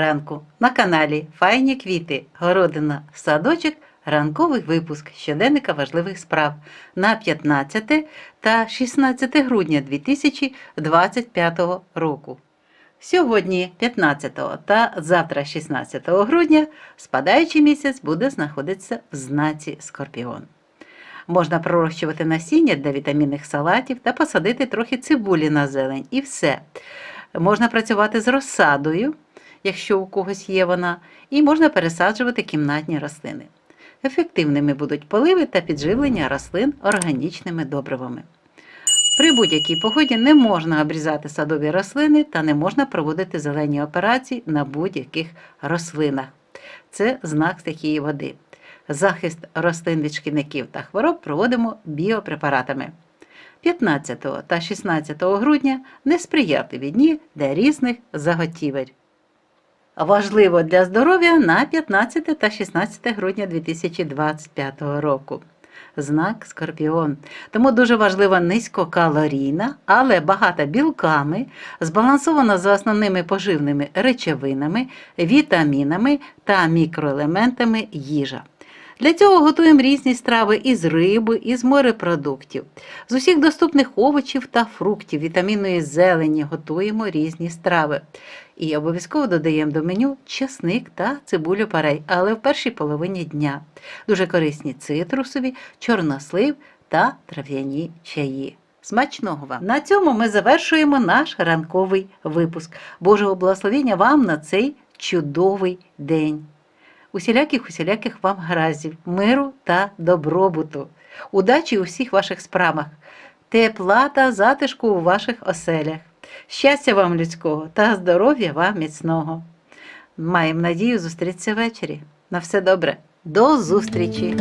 ранку на каналі Файні квіти, городина, садочок, ранковий випуск щоденника важливих справ на 15 та 16 грудня 2025 року. Сьогодні, 15 та завтра, 16 грудня, спадаючий місяць буде знаходитися в знаці Скорпіон. Можна пророщувати насіння для вітамінних салатів та посадити трохи цибулі на зелень і все. Можна працювати з розсадою, якщо у когось є вона, і можна пересаджувати кімнатні рослини. Ефективними будуть поливи та підживлення рослин органічними добривами. При будь-якій погоді не можна обрізати садові рослини та не можна проводити зелені операції на будь-яких рослинах. Це знак стихії води. Захист рослин від шкідників та хвороб проводимо біопрепаратами. 15 та 16 грудня несприятливі дні для різних заготівель. Важливо для здоров'я на 15 та 16 грудня 2025 року. Знак Скорпіон. Тому дуже важлива низькокалорійна, але багата білками, збалансована за основними поживними речовинами, вітамінами та мікроелементами їжа. Для цього готуємо різні страви із риби, із морепродуктів. З усіх доступних овочів та фруктів, вітамінної зелені готуємо різні страви. І обов'язково додаємо до меню чесник та цибулю парей, але в першій половині дня. Дуже корисні цитрусові, чорнослив та трав'яні чаї. Смачного вам! На цьому ми завершуємо наш ранковий випуск. Божого благословення вам на цей чудовий день! Усіляких усіляких вам гараздів, миру та добробуту, удачі у всіх ваших справах, тепла та затишку у ваших оселях, щастя вам людського та здоров'я вам міцного. Маємо надію зустрітися ввечері. На все добре. До зустрічі!